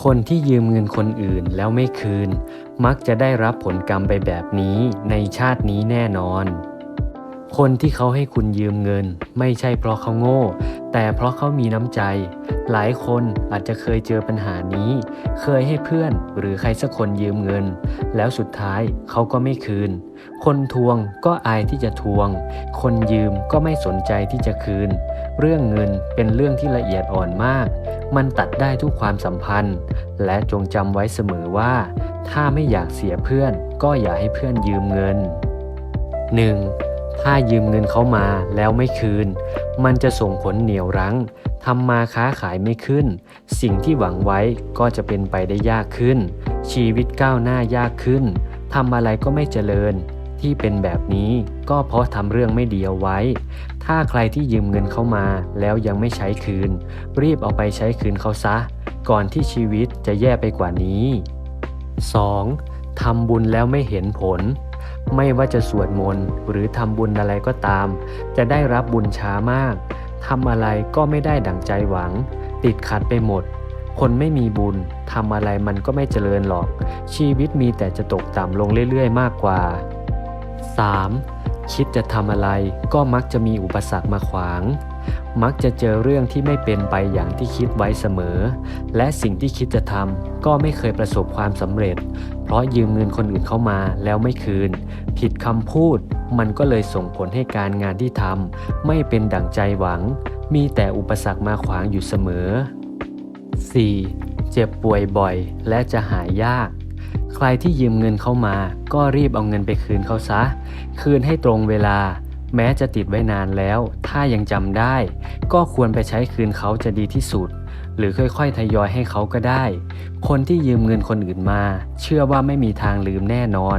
คนที่ยืมเงินคนอื่นแล้วไม่คืน มักจะได้รับผลกรรมไปแบบนี้ในชาตินี้แน่นอน คนที่เขาให้คุณยืมเงิน ไม่ใช่เพราะเขาโง่ แต่เพราะเขามีน้ำใจ หลายคนอาจจะเคยเจอปัญหานี้ เคยให้เพื่อนหรือใครสักคนยืมเงิน แล้วสุดท้ายเขาก็ไม่คืน คนทวงก็อายที่จะทวง คนยืมก็ไม่สนใจที่จะคืน เรื่องเงินเป็นเรื่องที่ละเอียดอ่อนมาก มันตัดได้ทุกความสัมพันธ์ และจงจำไว้เสมอว่า ถ้าไม่อยากเสียเพื่อน ก็อย่าให้เพื่อนยืมเงิน 1. ถ้ายืมเงินเขามาแล้วไม่คืน มันจะส่งผลเหนี่ยวรั้งทำมาค้าขายไม่ขึ้น สิ่งที่หวังไว้ก็จะเป็นไปได้ยากขึ้น ชีวิตก้าวหน้ายากขึ้น ทำอะไรก็ไม่เจริญ ที่เป็นแบบนี้ก็เพราะทำเรื่องไม่ดีเอาไว้ ถ้าใครที่ยืมเงินเข้ามาแล้วยังไม่ใช้คืน รีบเอาไปใช้คืนเขาซะ ก่อนที่ชีวิตจะแย่ไปกว่านี้ 2. ทำบุญแล้วไม่เห็นผล ไม่ว่าจะสวดมนต์หรือทำบุญอะไรก็ตาม จะได้รับบุญช้ามากทำอะไรก็ไม่ได้ดั่งใจหวัง ติดขัดไปหมด คนไม่มีบุญทำอะไรมันก็ไม่เจริญหรอก ชีวิตมีแต่จะตกต่ำลงเรื่อยๆ มากกว่า 3. คิดจะทำอะไรก็มักจะมีอุปสรรคมาขวาง มักจะเจอเรื่องที่ไม่เป็นไปอย่างที่คิดไว้เสมอ และสิ่งที่คิดจะทำก็ไม่เคยประสบความสำเร็จ เพราะยืมเงินคนอื่นเข้ามาแล้วไม่คืน ผิดคำพูด มันก็เลยส่งผลให้การงานที่ทำไม่เป็นดั่งใจหวัง มีแต่อุปสรรคมาขวางอยู่เสมอ 4. เจ็บป่วยบ่อยและจะหายยาก ใครที่ยืมเงินเข้ามา ก็รีบเอาเงินไปคืนเขาซะ คืนให้ตรงเวลา แม้จะติดไว้นานแล้ว ถ้ายังจำได้ ก็ควรไปใช้คืนเขาจะดีที่สุด หรือค่อยๆทยอยให้เขาก็ได้ คนที่ยืมเงินคนอื่นมา เชื่อว่าไม่มีทางลืมแน่นอน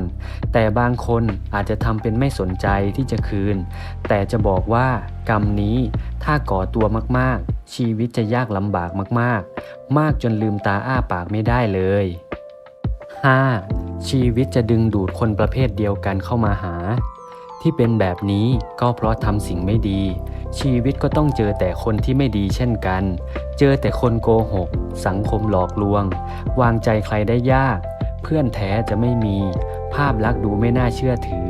แต่บางคนอาจจะทำเป็นไม่สนใจที่จะคืน แต่จะบอกว่ากรรมนี้ถ้าก่อตัวมากๆ ชีวิตจะยากลำบากมากๆ มากจนลืมตาอ้าปากไม่ได้เลย 5. ชีวิตจะดึงดูดคนประเภทเดียวกันเข้ามาหา ที่เป็นแบบนี้ก็เพราะทำสิ่งไม่ดี ชีวิตก็ต้องเจอแต่คนที่ไม่ดีเช่นกัน เจอแต่คนโกหก สังคมหลอกลวง วางใจใครได้ยาก เพื่อนแท้จะไม่มี ภาพลักษณ์ดูไม่น่าเชื่อถือ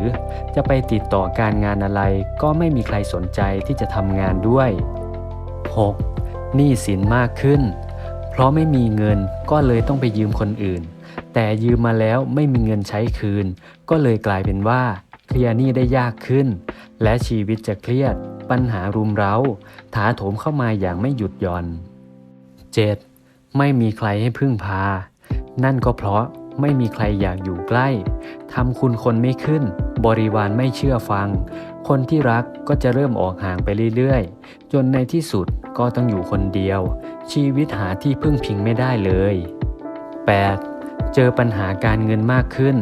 จะไปติดต่อการงานอะไร ก็ไม่มีใครสนใจที่จะทำงานด้วย 6. หนี้สินมากขึ้น เพราะไม่มีเงินก็เลยต้องไปยืมคนอื่น แต่ยืมมาแล้วไม่มีเงินใช้คืน ก็เลยกลายเป็นว่า เคลียร์หนี้ได้ยากขึ้น และชีวิตจะเครียด ปัญหารุมเร้า ถาโถมเข้ามาอย่างไม่หยุดหย่อน 7. ไม่มีใครให้พึ่งพา นั่นก็เพราะไม่มีใครอยากอยู่ใกล้ทำคุณคนไม่ขึ้น บริวารไม่เชื่อฟัง คนที่รักก็จะเริ่มออกห่างไปเรื่อยๆ จนในที่สุดก็ต้องอยู่คนเดียว ชีวิตหาที่พึ่งพิงไม่ได้เลย 8. เจอปัญหาการเงินมากขึ้น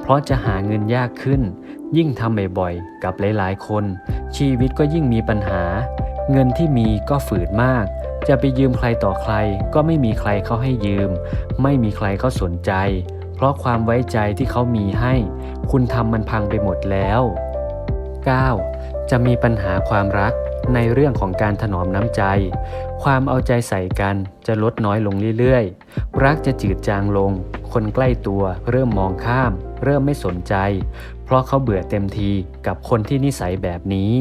เพราะจะหาเงินยากขึ้น ยิ่งทำบ่อยๆ กับหลายๆ คน ชีวิตก็ยิ่งมีปัญหา เงินที่มีก็ฝืดมาก จะไปยืมใครต่อใคร ก็ไม่มีใครเขาให้ยืม ไม่มีใครเขาสนใจ เพราะความไว้ใจที่เขามีให้ คุณทำมันพังไปหมดแล้ว 9. จะมีปัญหาความรักในเรื่องของการถนอมน้ำใจ ความเอาใจใส่กันจะลดน้อยลงเรื่อยๆ รักจะจืดจางลง คนใกล้ตัว เริ่มมองข้าม เริ่มไม่สนใจ เพราะเขาเบื่อเต็มทีกับคนที่นิสัยแบบนี้